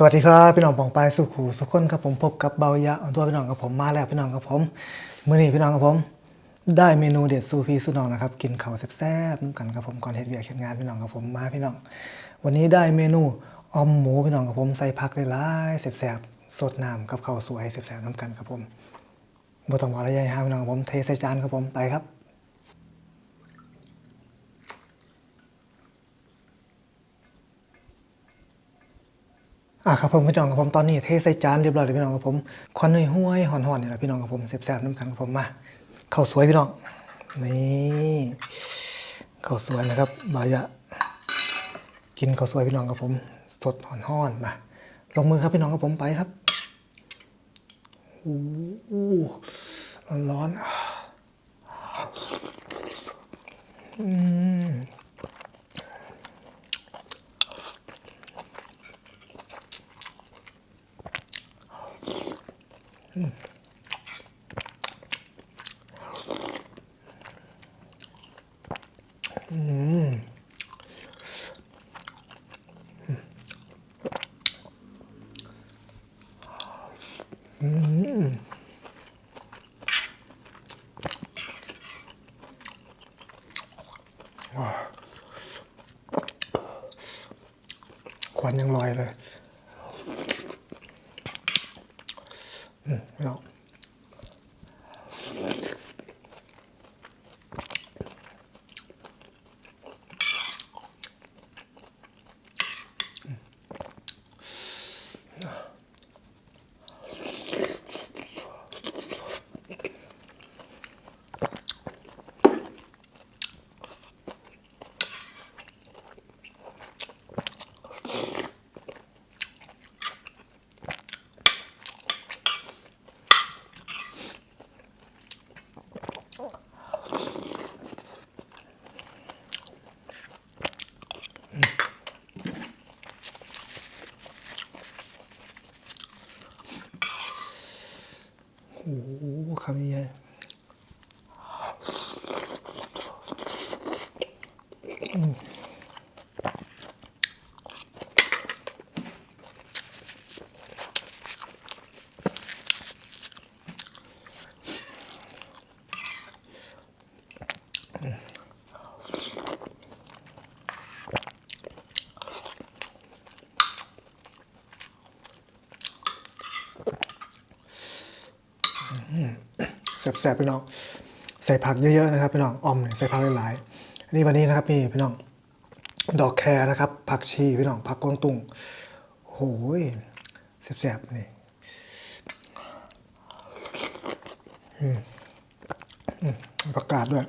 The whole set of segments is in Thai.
สวัสดีครับพี่น้องปองปายสุขูสุขคนครับผมพบกับเบายะออนตัวพี่น้องกับผมมาแล้วพี่น้องกับผมมื้อนี้พี่น้องกับผม ได้เมนูเด็ดสูพีสู่น้องนะครับกินข้าวแซ่บๆกันกับผมก่อนเฮ็ดเวียกเฮ็ดงานพี่น้องกับผมมาพี่น้อง วันนี้ได้เมนูออมหมูพี่น้องกับผมใส่ผักหลายๆแซ่บๆสดน้ำกับข้าวสวยแซ่บๆน้ำกันครับผมบ่ต้องว่าระยะห่างพี่น้องกับผมเทใส่จานครับผมไปครับ อะครับผมพี่น้องกับผมตอนนี้เทใส่จานเรียบร้อยเลยพี่น้องกับผมควันห้วยห่อนๆนี่แหละพี่น้องกับผมแซ่บๆน้ำกันกับผมมาข้าวสวยพี่น้องนี่ข้าวสวยนะครับบายะกินข้าวสวยพี่น้องกับผม สดห่อนๆมาลงมือครับพี่น้องกับผมไปครับโอ้ร้อนอืม ควันยังลอยเลย อืมพี่ หคำนี้ แซ่บๆพี่น้อง ใส่ผักเยอะๆนะครับพี่น้องอมเนี่ยใส่ผักหลายๆอันนี้วันนี้นะครับนี่พี่น้องดอกแครนะครับ ผักชีพี่น้องผักกวางตุ้งโอ้ยแซ่บๆนี่อืมอืมประกาศด้วย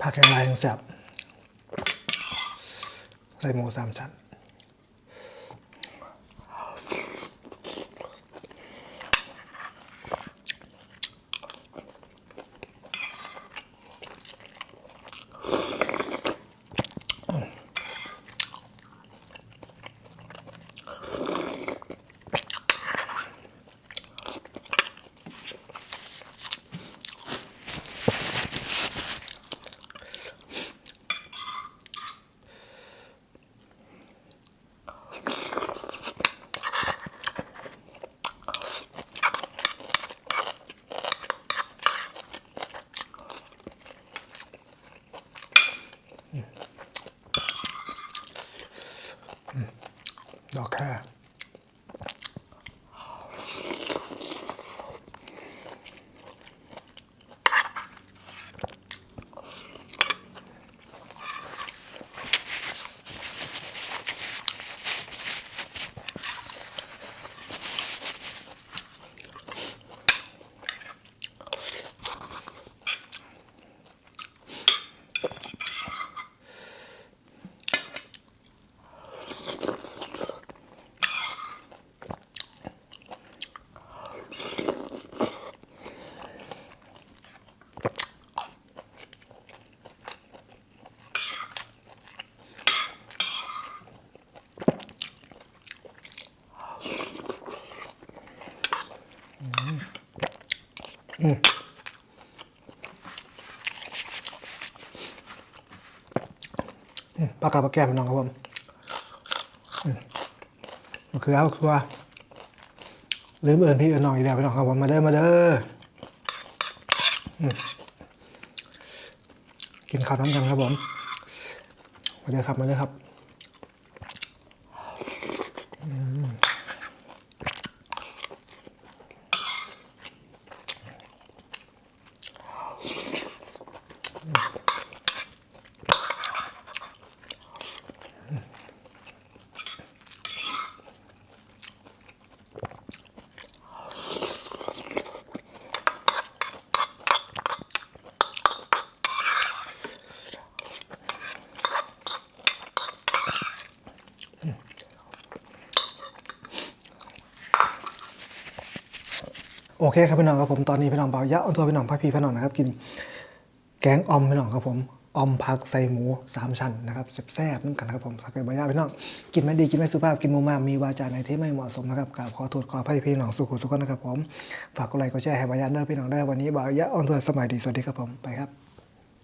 ผักแกงลายยังแซ่บใส่หมูสามชั้น OK。 ปลากระปลาแก้มน้องครับผมมาคือมะเขือลืมเอินพี่เอินน้องอีกแล้วไปน้องครับผมมาเด้อมาเด้อกินข้าวน้ำกันครับผม มาเด้อครับมาเด้อครับ โอเคครับพี่น้องครับผมตอนนี้พี่น้องเบายะเอาตัวพี่น้องพักพีพี่น้องนะครับกินแกงออมพี่น้องครับผมออมผักใส่หมูสามชั้นนะครับแซ่บๆน้ำกันนะครับผมสักเกิดบายะพี่น้องกินไม่ดีกินไม่สุภาพกินมูมามีวาจาในที่ไม่เหมาะสมนะครับกราบขอโทษขออภัยพี่น้องสุขุสุขนะครับผมฝากกดไลค์กดแชร์ให้บายะเด้อพี่น้องเด้วันนี้บายะออนทัวร์สมัยดีสวัสดีครับผมไปครับ